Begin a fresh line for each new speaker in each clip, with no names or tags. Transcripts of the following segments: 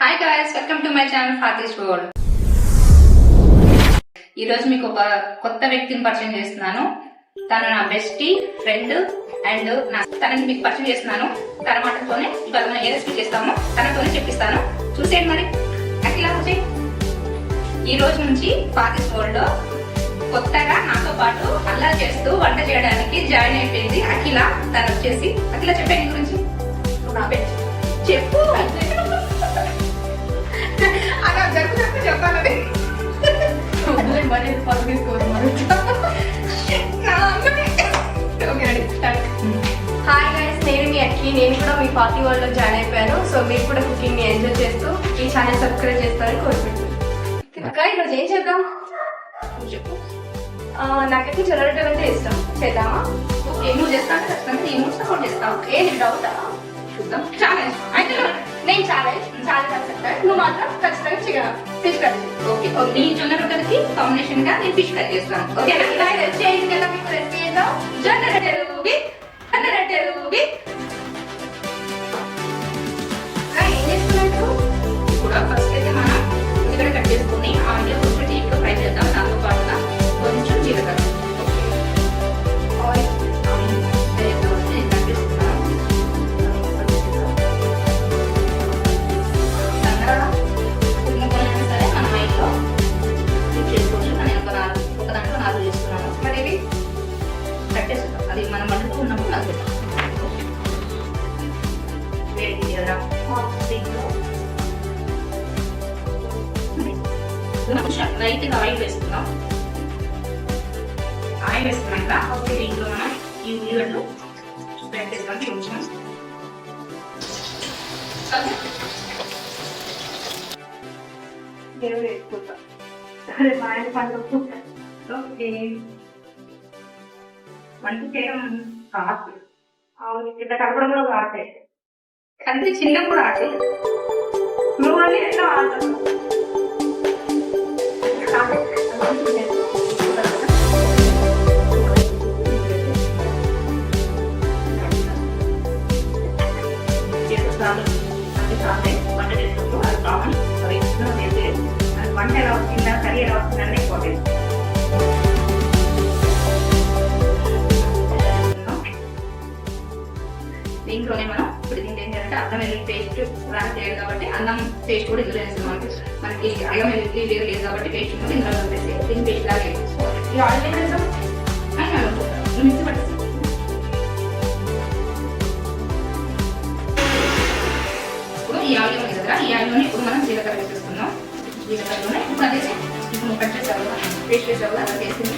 Hi guys welcome to my channel ఫాతిష్ world ఈ రోజు మీకు ఒక కొత్త వ్యక్తిని పరిచయం చేస్తున్నాను. తను నా బెస్టీ ఫ్రెండ్ అండ్ నా తనని మీకు పరిచయం చేస్తున్నాను. తన మాటతోనే ఇవాళ మనం ఏ రెసిపీ చేస్తామో. తనతోనే చెప్పిస్తాను. చూసేయండి మరి. అఖిలా వచ్చి. ఈ రోజు నుంచి ఫాతిష్ వరల్డ్లో కొత్తగా నాతో పాటు అల్లా చేస్తూ వంట చేయడానికి జాయిన్ అయిపోయింది అఖిల. తను వచ్చేసి అఖిల చెప్పే గురించి. నా చెప్పు. అలా జరుగుతుంది చెప్పాలని.
మరి మరి? హాయ్ గైస్ నేను మీ అక్కి. నేను కూడా మీ పార్టీ వరల్డ్లో జాయిన్ అయిపోయాను. సో మీరు కూడా కుకింగ్ని ఎంజాయ్ చేస్తూ ఈ ఛానల్ సబ్స్క్రైబ్ చేస్తారని కోరుకుంటున్నాను. ఈరోజు ఏం చేద్దాం?
చెప్పు.
నాకైతే జొన్నరొట్టె అంటే ఇష్టం. చేద్దామా?
ఓకే నువ్వు చేస్తావు? ఖచ్చితంగా. నేను సపోర్ట్ చేస్తావు?
ఏ డౌటా
చూద్దాం. ఛాలెంజ్ అయితే
నేను ఛాలెంజ్ ఛాలెంజ్ యాక్సెప్టెడ్ నువ్వు మాత్రం ఖచ్చితంగా chicken fish curry
okay okay నీ జొన్న రొట్టెలకి కాంబినేషన్గా నేను ఫిష్ కర్రీ చేస్తాను. ఓకే
చేయండి కదా మీకు రెసిపీ ఏదో
జొన్న రొట్టెలు.
దేవుడు ఎక్కువ సరే మా ఆయన పండుగ
ఓకే వంట చేయడం కాదు.
అవును కింద కడపడం కూడా కాటే
కంటే చిన్న కూడా ఆడు
నువ్వు అని ఎట్లా ఆడతావు.
అల్లం వెల్లుల్లి పేస్ట్ రాని చేయాలి కాబట్టి అల్లం పేస్ట్ కూడా ఇందులో వేస్తాం మనకి మనకి అల్లం వెల్లుల్లి వేరు లేదు కాబట్టి పేస్ట్ కూడా ఇందులో వేసి దీని పేస్ట్ లాగా వేసుకోవాలి
ఈ ఆయిల్ ఏం చేద్దాం
అని అనుకుంటాను మిక్సీ పట్టేసి ఇప్పుడు ఈ ఆయిల్ ఉంది కదా ఈ ఆయిల్లోనే ఇప్పుడు మనం జీలకర్ర వేసేసుకుందాం. జీలకర్రలోనే ఇప్పుడు అదే ఇప్పుడు కట్ చేసావు పేస్ట్ చేసావు కదా అది వేసింది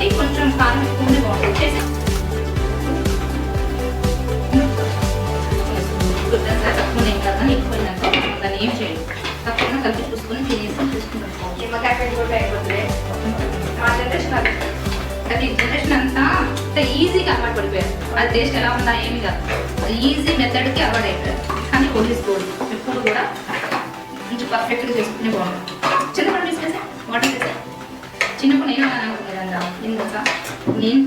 కాబట్టి కొంచెం కారం ఉంటే బాగుంటుంది. తక్కువ ఏం కదా ఎక్కువైనాక దాన్ని ఏం చేయండి తక్కువ కలిపి చూసుకొని తినేసి చూసుకుంటాం
అది.
జనరేషన్ అంతా ఈజీగా అలవాటు పడిపోయారు. అది టేస్ట్ ఎలా ఉందా ఏమి కాదు. ఈజీ మెథడ్కి అలవాటు అయిపోయారు. కానీ వదిలిసుకోండి ఎప్పుడు కూడా కొంచెం పర్ఫెక్ట్గా చేసుకునే బాగుంటుంది. తీసుకేసా వాటర్ చేసా చిన్నప్పుడు నేను అలా అనుకునేదంతా ఎందుక నేను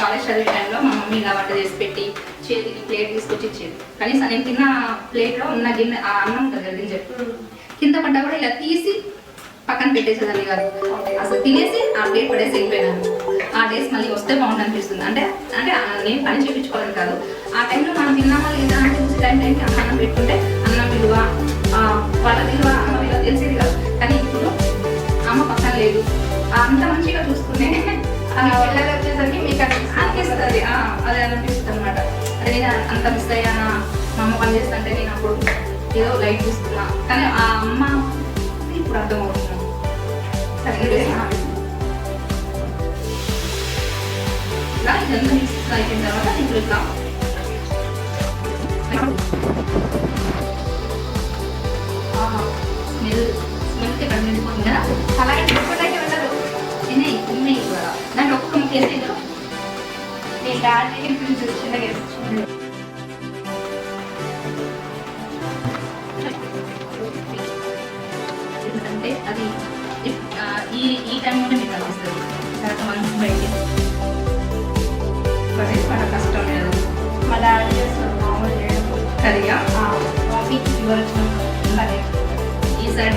కాలేజ్ చదివే టైంలో మా మమ్మీ ఇలా వంట చేసి పెట్టి చేతికి ప్లేట్ తీసుకొచ్చి ఇచ్చేది. కనీసం నేను తిన్న ప్లేట్లో ఉన్న గిన్నె ఆ అన్నం ఉంటుంది కదా చెప్పి కింద పడ్డా కూడా ఇలా తీసి పక్కన పెట్టేసేదాన్ని కాదు. అసలు తినేసి ఆ ప్లేట్ పడేసి వెళ్ళిపోయినాను ఆ డేస్ మళ్ళీ వస్తే బాగుంది అనిపిస్తుంది. అంటే అంటే నేను పని చేయించుకోవడం కాదు. ఆ టైంలో మనం తిన్నామా లేదా అని చూసి టైం టైంకి అన్నం పెట్టుకుంటే అన్నం విలువ వాళ్ళ విలువ అమ్మ విలువ తెలిసేది కాదు. కానీ ఇప్పుడు అమ్మ పక్కన లేదు. అంత మంచిగా చూసుకునే
పిల్లలు వచ్చేసరికి మీకు అనిపిస్తుంది
అదే అనిపిస్తుంది. అనమాట అదే నేను అంత మిస్ అయ్యానా? మా అమ్మ పని చేస్తుంటే నేను అప్పుడు ఏదో లైట్ చూస్తున్నా. కానీ ఆ అమ్మ ఇప్పుడు సరే. ఇలా ఇదంతా మిక్స్ అయిపోయిన తర్వాత ఇప్పుడు ఇట్లా. స్మెల్ స్మెల్కి కన్వీనియంట్
అలాగే
ఉమ్మి దాంట్లో ఒక్కొక్క ముక్క వేస్తే ఇందులో
నేను డాడీ చిన్నగా
ఎందుకంటే అది ఈ ఈ టైంలోనే మీకు అనిపిస్తుంది. తర్వాత బయటికి మన కష్టం లేదు
మా డాడీ చేస్తారు మామూలు ఫీవర్
అదే. ఈసారి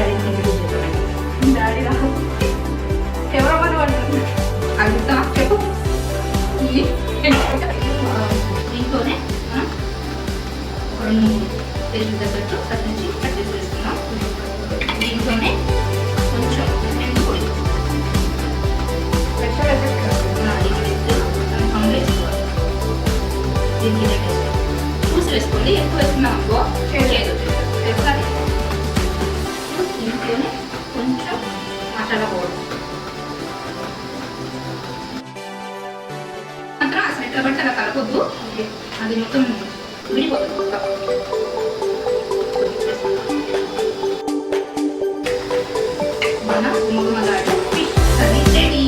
రెండు మూడు టేస్ట్ తగ్గట్టు కట్టించి కట్ చేసి వేసుకున్నాం దీంట్లోనే కొంచెం ఎండు పొడి. దీనికి చూసి వేసుకోండి. ఎక్కువ వేసుకున్నాం అనుకో
చేదు.
దీంట్లోనే కొంచెం మసాలా పౌడర్. మాత్రం అసలు ఎట్లా పడితే అలా కలపొద్దు. అది మొత్తం విడిపోతుంది మొత్తం మన గుమ్మగుమ్మలాడే ఫిష్ కర్రీ రెడీ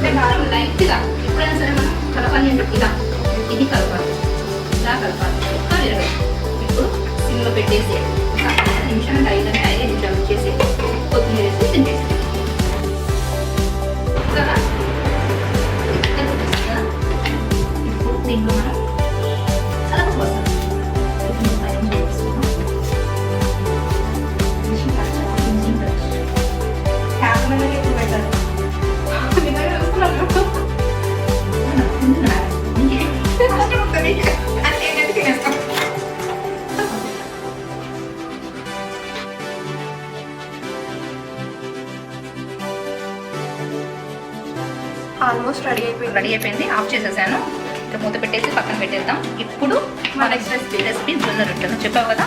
కొంచెం లైట్గా ఎప్పుడైనా సరే మనం కలపాలి అంటే ఇలా ఇది కలపాలి ఇలా కలపాలి ఎక్కువ విరగదు ఇప్పుడు సిమ్లో పెట్టేసి ఒక ఐదు నిమిషాలు ఐదు
ఆల్మోస్ట్ రెడీ అయిపోయింది.
రెడీ అయిపోయింది. ఆఫ్ చేసేసాను. ఇంకా మూత పెట్టేసి పక్కన పెట్టేద్దాం. ఇప్పుడు మన నెక్స్ట్ రెసిపీ రెసిపీ జొన్న రొట్టెలు చెప్పావు కదా?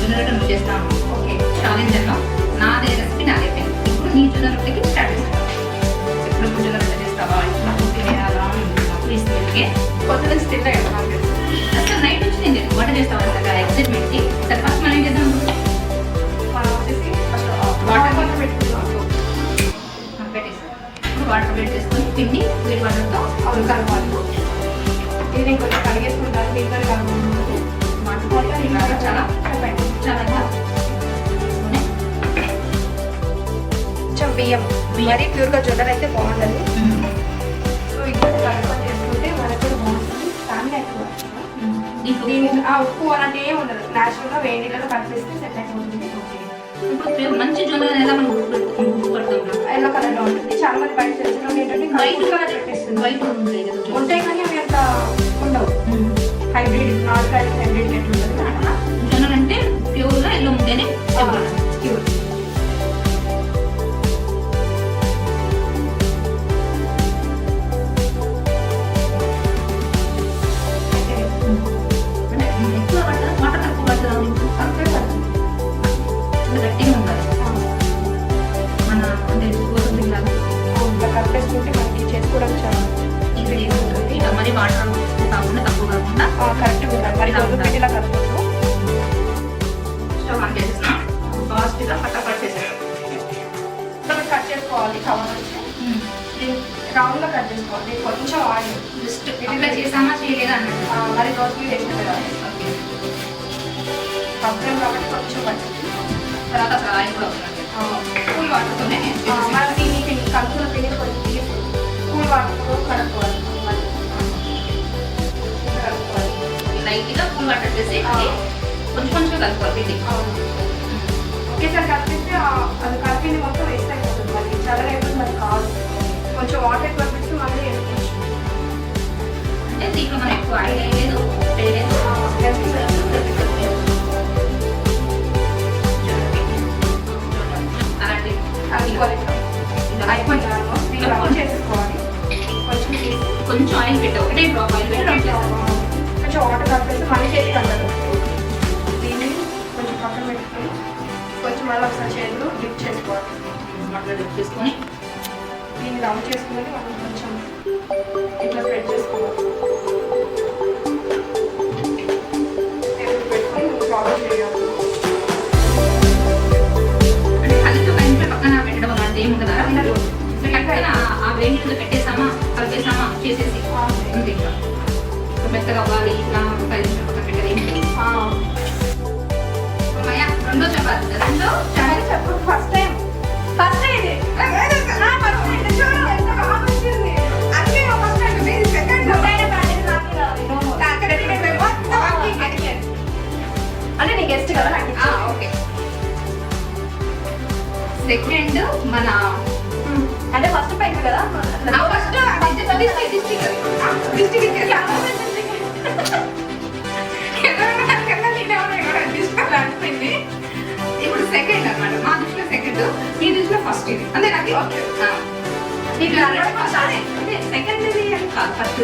జొన్న రొట్టెలు చేస్తాను
ఓకే.
ఛాలెంజ్ అన్నాం. నాదే రెసిపీ నాది అయిపోయింది ఇప్పుడు నీ జొన్న రొట్టెకి స్టార్ట్ చేస్తాను ఎప్పుడు ఇప్పుడు జొన్న రొట్టె చేస్తావా? ఇట్లా కుట్టి వేయాలా ప్లీజ్ మీరుకే
పొద్దున తిన్నా కదా నాకు తెలుసు.
అసలు నైట్ నుంచి నేను వంట చేస్తావా? అసలు ఎక్సైట్మెంట్కి సరే ఫస్ట్ మనం ఏం చేద్దాం
మనం వచ్చేసి ఫస్ట్
వాటర్
వాటర్ పెట్టుకుందాం.
పెట్టేసాం ఇప్పుడు వాటర్ చేసుకొని పిండి వాటర్తో
అవి కలపాలి ఇది నేను కొంచెం కడిగేసుకుంటాను దీంతో కలుపుకుంటుంది
వాటర్ ఇలాగా చాలా చాలా
కొంచెం బియ్యం. మరీ ప్యూర్గా జొన్నలు అయితే బాగుండదు.
మ్మ్.
సో ఇక్కడ కలుపుకొని చేసుకుంటే మనకు బాగుంటుంది.
దీంట్లో
దీని ఆ ఉప్పు అలాంటి ఏమి ఉండదు. న్యాచురల్గా వేడి నీళ్ళలో కలిపేస్తే సెట్ అయిపోతుంది.
ఇప్పుడు మంచి జొన్న ఎలా మనం
ఎల్లో కలర్లో ఉంటుంది చాలా మంది బయట తెలిసిన ఏంటంటే
వైట్
కలర్ పెట్టేస్తుంది
వైట్ ఉంటాయి
కానీ అవి అంత ఉండవు. హైబ్రిడ్ నాట్ హైబ్రిడ్ ఎట్లుంటుంది
అంటే ప్యూర్గా ఎల్లో ఉంటేనే
కలిపేసుకుంటే మనకి చేసుకోవడం చాలా
ఈజీగా ఉంటుంది మరి వాటర్ కాకుండా. తక్కువ కాకుండా
కరెక్ట్గా మరి గొంతు పిండిలా కలుపుకుంటూ
స్టవ్ ఆన్ చేసేసిన ఫాస్ట్గా పట్టపట్ చేసేస్తాం
కట్ చేసుకోవాలి కవర్ వచ్చి రౌండ్గా కట్ చేసుకోవాలి. దీనికి కొంచెం ఆయిల్.
జస్ట్ ఇట్లా చేసామా చేయలేదా
మరి దోశ మీద వేసిన కదా
ఓకే.
పక్కన కాబట్టి కొంచెం పట్టింది
తర్వాత అసలు ఆయిల్ కూడా అవుతుంది. కూల్ వాటర్తోనే
కూల్ వాటర్తో
లైట్గా కూల్ వాటర్ అది కొంచెం కొంచెం కలుపుకోవాలి పిండి
ఒకేసారి కలిపిస్తే అది కలిపింది మొత్తం వేస్ట్ అయిపోతుంది మళ్ళీ చల్లగా అయిపోతుంది మరి కాదు కొంచెం వాటర్ ఎక్కువ మళ్ళీ వేసుకోవచ్చు
అంటే దీంట్లో మనం ఎక్కువ ఆయిల్ వేయలేదు అలాంటి
అయిపోయింది కొంచెం
ఆయిల్ పెట్టావు ఒకటే డ్రాప్ ఆయిల్ పెట్టి రౌండ్ చేస్తాం
కొంచెం వాటర్ మళ్ళీ దీన్ని కొంచెం పక్కన పెట్టుకొని కొంచెం మళ్ళీ ఒకసారి చేతులు డిప్ చేసుకోవాలి.
అట్లా dip చేసుకొని
దీన్ని రౌండ్ చేసుకుని మనం కొంచెం ఇట్లా స్ప్రెడ్ చేసుకోవాలి. పెట్టుకొని ప్రాసెస్ చేయాలి.
అంటే కలిసి పక్కన పెట్టడం అలాంటి ఏమి ఉండదా
అందరూ
ముందు కలిపేసామా చేసేసి అంతే ఇంకా మెత్తగా అవ్వాలి ఇట్లా పక్కన పెట్టేది అమ్మయ్య, రెండో చపాతి రెండో
చాలా చెప్పు ఫస్ట్ టైం ఫస్ట్ టైం
అంటే
నీ గెస్ట్ కదా
ఓకే సెకండ్ మన
అంటే ఫస్ట్ పైకి కదా?
ఫస్ట్ డిస్ట్రిక్ట్
అనిపోయింది.
ఇప్పుడు సెకండ్ అన్నమాట. మా దృష్టిలో సెకండ్ మీ దృష్టిలో ఫస్ట్ ఇది. అంతే నాకు?
ఓకే.
నీకు అంటే సెకండ్ ఇది కాదు ఫస్ట్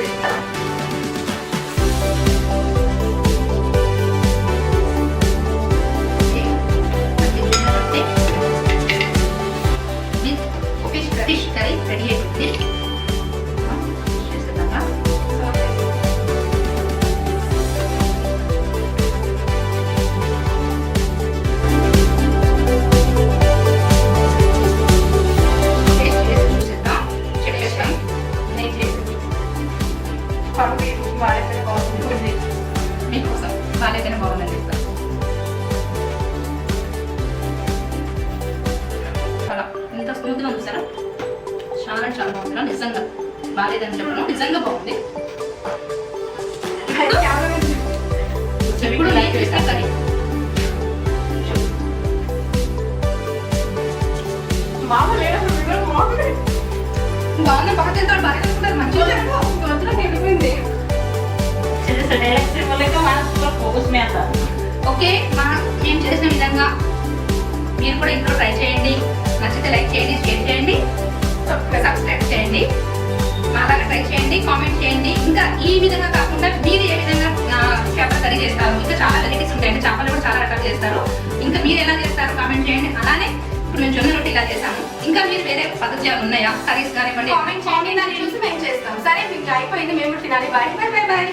డైరెక్ట్ మూలంగా
మనం ఫోకస్ మీద
ఓకే మనం మేము చేసిన విధంగా మీరు కూడా ఇంట్లో ట్రై చేయండి నచ్చితే లైక్ చేయండి షేర్ చేయండి సబ్స్క్రైబ్ చేయండి అలాగే ట్రై చేయండి కామెంట్ చేయండి ఇంకా ఈ విధంగా కాకుండా మీరు ఏ విధంగా చేపలు కర్రీ చేస్తారు ఇంకా చాలా వెరైటీస్ ఉంటాయండి చేపలు కూడా చాలా రకాలు చేస్తారు ఇంకా మీరు ఎలా చేస్తారు కామెంట్ చేయండి అలానే ఇప్పుడు మేము జొన్న రొట్టి ఇలా చేసాము ఇంకా మీరు వేరే పద్ధతి ఉన్నాయా కర్రీస్ కానివ్వండి
కామెంట్ చేయండి దాన్ని చూసి మేము చేస్తాం. సరే మీకు అయిపోయింది మేము తినాలి.
Bye bye bye